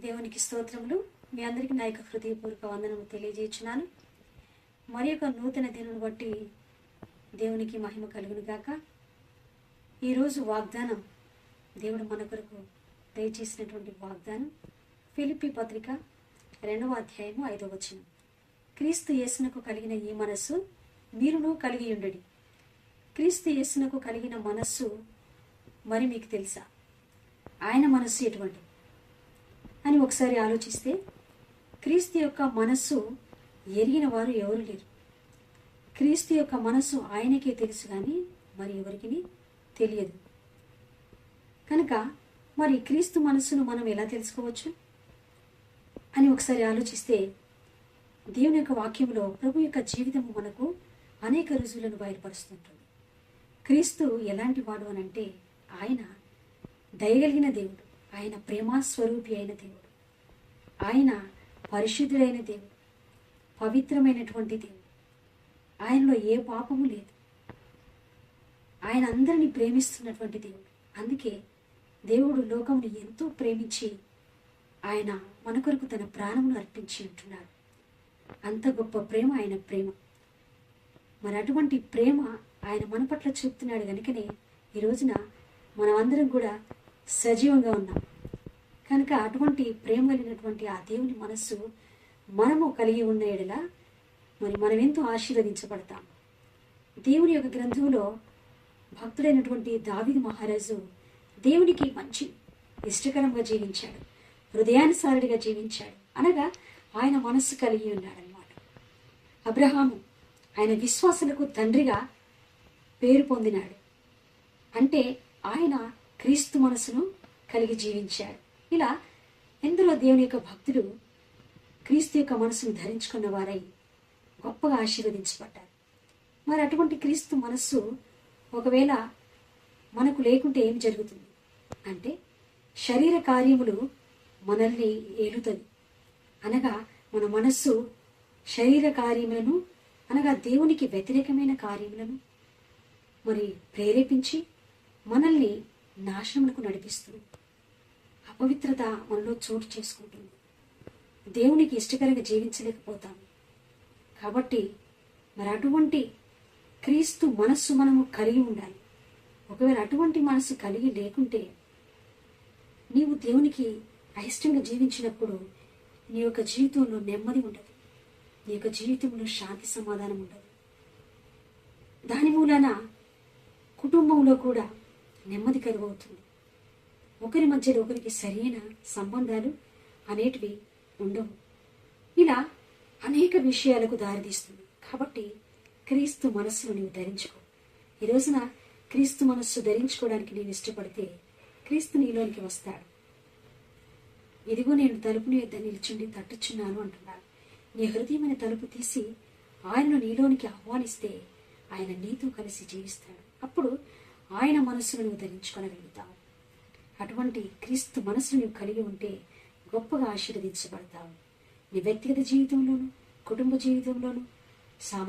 దేవునికి స్తోత్రములు. మీ అందరికీ నా యొక్క హృదయపూర్వక వందనము తెలియజేస్తున్నాను మరి యొక్క నూతన దినం బట్టి దేవునికి మహిమ కలుగును గాక. ఈరోజు వాగ్దానం దేవుడు మన కొరకు దయచేసినటువంటి వాగ్దానం. ఫిలిపి పత్రిక రెండవ అధ్యాయము ఐదవ వచనం. క్రీస్తు యేసునకు కలిగిన ఈ మనస్సు మీరును కలిగి ఉండడి. క్రీస్తు యేసునకు కలిగిన మనస్సు మరి మీకు తెలుసా? ఆయన మనస్సు ఎటువంటి అని ఒకసారి ఆలోచిస్తే క్రీస్తు యొక్క మనస్సు ఎరిగిన వారు ఎవరు లేరు. క్రీస్తు యొక్క మనస్సు ఆయనకే తెలుసు కానీ మరి ఎవరికి తెలియదు. కనుక మరి క్రీస్తు మనస్సును మనం ఎలా తెలుసుకోవచ్చు? అని ఒకసారి ఆలోచిస్తే దేవుని యొక్క వాక్యంలో ప్రభు యొక్క జీవితం మనకు అనేక రుజువులను బయలుపరుస్తుంటుంది. క్రీస్తు ఎలాంటి వాడు అని అంటే ఆయన దయగలిగిన దేవుడు. ఆయన ప్రేమాస్వరూపి అయిన దేవుడు. ఆయన పరిశుద్ధుడైన దేవుడు. పవిత్రమైనటువంటి దేవుడు. ఆయనలో ఏ పాపము లేదు. ఆయన అందరినీ ప్రేమిస్తున్నటువంటి దేవుడు. అందుకే దేవుడు లోకముని ఎంతో ప్రేమించి ఆయన మన కొరకు తన ప్రాణమును అర్పించి ఉంటున్నాడు అంత గొప్ప ప్రేమ ఆయన ప్రేమ. మరి అటువంటి ప్రేమ ఆయన మన పట్ల చూపుతున్నాడు కనుకనే ఈ రోజున మనమందరం కూడా సజీవంగా ఉన్నాం. కనుక అటువంటి ప్రేమ కలిగినటువంటి ఆ దేవుని మనస్సు మనము కలిగి ఉన్న ఎడల మరి మనం ఎంతో ఆశీర్వదించబడతాం. దేవుని యొక్క గ్రంథంలో భక్తుడైనటువంటి దావిద్ మహారాజు దేవునికి మంచి ఇష్టకరంగా జీవించాడు. హృదయానుసారుడిగా జీవించాడు. అనగా ఆయన మనస్సు కలిగి ఉన్నాడనమాట అబ్రహాము ఆయన విశ్వాసులకు తండ్రిగా పేరు పొందినాడు. అంటే ఆయన క్రీస్తు మనసును కలిగి జీవించాడు. ఇలా ఎందరో దేవుని యొక్క భక్తులు క్రీస్తు యొక్క మనసును ధరించుకున్న వారై గొప్పగా ఆశీర్వదించబడ్డారు మరి అటువంటి క్రీస్తు మనస్సు ఒకవేళ మనకు లేకుంటే ఏం జరుగుతుంది? అంటే శరీర కార్యములు మనల్ని ఏలుతుంది. అనగా మన మనస్సు శరీర కార్యములను అనగా దేవునికి వ్యతిరేకమైన కార్యములను మరి ప్రేరేపించి మనల్ని నాశనములకు నడిపిస్తుంది. అపవిత్రత మనలో చోటు చేసుకుంటుంది. దేవునికి ఇష్టకరంగా జీవించలేకపోతాం. కాబట్టి మరి అటువంటి క్రీస్తు మనస్సు మనము కలిగి ఉండాలి. ఒకవేళ అటువంటి మనస్సు కలిగి లేకుంటే నీవు దేవునికి అయిష్టంగా జీవించినప్పుడు నీ యొక్క జీవితంలో నెమ్మది ఉండదు. నీ యొక్క జీవితంలో శాంతి సమాధానం ఉండదు. దాని మూలాన కుటుంబంలో కూడా నెమ్మది కరువవుతుంది. ఒకరి మధ్యలో ఒకరికి సరైన సంబంధాలు అనేటివి ఉండవు. ఇలా అనేక విషయాలకు దారితీస్తుంది. కాబట్టి క్రీస్తు మనస్సును నీవు ధరించుకో. ఈ రోజున క్రీస్తు మనస్సు ధరించుకోవడానికి నేను ఇష్టపడితే క్రీస్తు నీలోనికి వస్తాడు. ఇదిగో నేను తలుపుని యొద్ద నిల్చుండి తట్టుచున్నాను అంటున్నాడు. నీ హృదయమైన తలుపు తీసి ఆయనను నీలోనికి ఆహ్వానిస్తే ఆయన నీతో కలిసి జీవిస్తాడు. అప్పుడు ఆయన మనస్సును నువ్వు ధరించుకొనగలుగుతావు. అటువంటి క్రీస్తు మనసును నువ్వు కలిగి ఉంటే గొప్పగా ఆశీర్వదించబడతావు. నీ వ్యక్తిగత జీవితంలోను కుటుంబ జీవితంలోను సమా